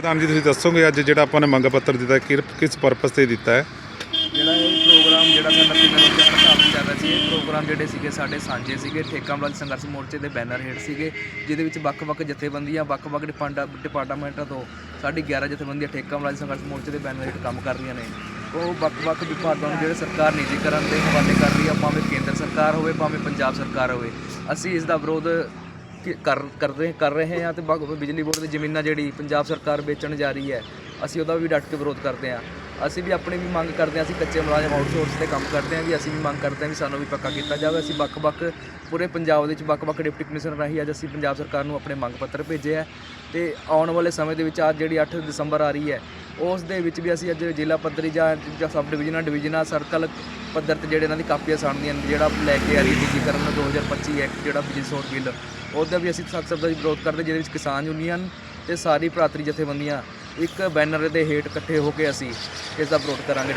ਪ੍ਰਧਾਨ ਜੀ, ਤੁਸੀਂ ਦੱਸੋਗੇ ਅੱਜ ਜਿਹੜਾ ਆਪਾਂ ਨੇ ਮੰਗ ਪੱਤਰ ਦਿੱਤਾ ਕਿ- ਕਿਸ ਪਰਪਸ ਤੇ ਦਿੱਤਾ ਹੈ? ਜਿਹੜਾ ਇਹ ਪ੍ਰੋਗਰਾਮ ਜਿਹੜਾ ਸਾਡਾ ਤਿੰਨ ਰੋਜ਼ਾ ਹੜਤਾਲ ਚੱਲ ਰਿਹਾ ਸੀ, ਇਹ ਪ੍ਰੋਗਰਾਮ ਜਿਹੜੇ ਸੀਗੇ ਸਾਡੇ ਸਾਂਝੇ ਸੀਗੇ, ਠੇਕਾ ਮੁਲਾਜ਼ਮ ਸੰਘਰਸ਼ ਮੋਰਚੇ ਦੇ ਬੈਨਰ ਹੇਠ ਸੀਗੇ, ਜਿਹਦੇ ਵਿੱਚ ਵੱਖ-ਵੱਖ ਜਥੇਬੰਦੀਆਂ, ਵੱਖ-ਵੱਖ ਡਿਪਾਂਡਾ ਡਿਪਾਰਟਮੈਂਟਾਂ ਤੋਂ ਸਾਡੀ 11 ਜਥੇਬੰਦੀਆਂ ਠੇਕਾ ਸੰਘਰਸ਼ ਮੋਰਚੇ ਦੇ ਬੈਨਰ ਹੇਠ ਕੰਮ ਕਰ ਰਹੀਆਂ ਨੇ। ਉਹ ਵੱਖ-ਵੱਖ ਵਿਭਾਗਾਂ ਨੂੰ ਜਿਹੜੇ ਸਰਕਾਰ ਨਿੱਜੀਕਰਨ ਦੇ ਹਵਾਲੇ ਕਰ ਰਹੀ ਆ, ਭਾਵੇਂ ਕੇਂਦਰ ਸਰਕਾਰ ਹੋਵੇ, ਭਾਵੇਂ ਪੰਜਾਬ ਸਰਕਾਰ ਹੋਵੇ, ਅਸੀਂ ਇਸ ਦਾ ਵਿਰੋਧ ਕਿ- ਕਰ ਕਰ ਰਹੇ ਕਰ ਰਹੇ ਹਾਂ ਤੇ ਬਾਕ- ਬਿਜਲੀ ਬੋਰਡ ਦੀ ਜ਼ਮੀਨਾਂ ਜਿਹੜੀ ਪੰਜਾਬ ਸਰਕਾਰ ਵੇਚਣ ਜਾ ਰਹੀ ਹੈ, ਅਸੀਂ ਉਹਦਾ ਵੀ ਡਟ ਕੇ ਵਿਰੋਧ ਕਰਦੇ ਹਾਂ। ਅਸੀਂ ਵੀ ਆਪਣੀ ਵੀ ਮੰਗ ਕਰਦੇ ਹਾਂ, ਅਸੀਂ ਕੱਚੇ ਮੁਲਾਜ਼ਮ ਆਊਟਸੋਰਸ ਤੇ ਕੰਮ ਕਰਦੇ ਹਾਂ ਵੀ ਅਸੀਂ ਵੀ ਮੰਗ ਕਰਦੇ ਹਾਂ ਵੀ ਸਾਨੂੰ ਵੀ ਪੱਕਾ ਕੀਤਾ ਜਾਵੇ। ਅਸੀਂ ਵੱਖ-ਵੱਖ ਪੂਰੇ ਪੰਜਾਬ ਦੇ ਵਿੱਚ ਵੱਖ-ਵੱਖ ਡਿਪਟੀ ਕਮਿਸ਼ਨਰ ਰਾਹੀਂ ਅੱਜ ਅਸੀਂ ਪੰਜਾਬ ਸਰਕਾਰ ਨੂੰ ਆਪਣੇ ਮੰਗ ਪੱਤਰ ਭੇਜੇ ਹੈ ਤੇ ਆਉਣ ਵਾਲੇ ਸਮੇਂ ਦੇ ਵਿੱਚ ਅੱਜ ਜਿਹੜੀ 8 ਦਸੰਬਰ ਆ ਰਹੀ ਹੈ ਉਸ ਦੇ ਵਿੱਚ ਵੀ ਅਸੀਂ ਅੱਜ ਜ਼ਿਲ੍ਹਾ ਪੱਧਰੀ ਜਾਂ ਜਾਂ ਸਬ ਡਿਵੀਜ਼ਨਾਂ ਡਿਵੀਜ਼ਨਾਂ, ਸਰਕਲ ਪੱਧਰ ਤੇ ਜਿਹੜੇ ਇਹਨਾਂ ਦੀ ਕਾਪੀਆਂ ਸਾਣਦੀਆਂ ਜਿਹੜਾ ਲੈ ਕੇ ਆ ਰਹੀ ਡਿਜੀਕਰਨ 2025 ਐਕਟ, ਜਿਹੜਾ ਬਿਜਲੀ ਸੋਰ ਬਿੱਲ, ਉਹਦਾ ਵੀ ਅਸੀਂ ਸਖਤ ਸ਼ਬਦਾਂ 'ਚ ਵਿਰੋਧ ਕਰਦੇ, ਜਿਹਦੇ ਵਿੱਚ ਕਿਸਾਨ ਯੂਨੀਅਨ ਤੇ ਸਾਰੀ ਭਰਾਤਰੀ ਜਥੇਬੰਦੀਆਂ ਇੱਕ ਬੈਨਰ ਦੇ ਹੇਠ ਇਕੱਠੇ ਹੋ ਕੇ ਅਸੀਂ ਇਸ ਦਾ ਵਿਰੋਧ ਕਰਾਂਗੇ।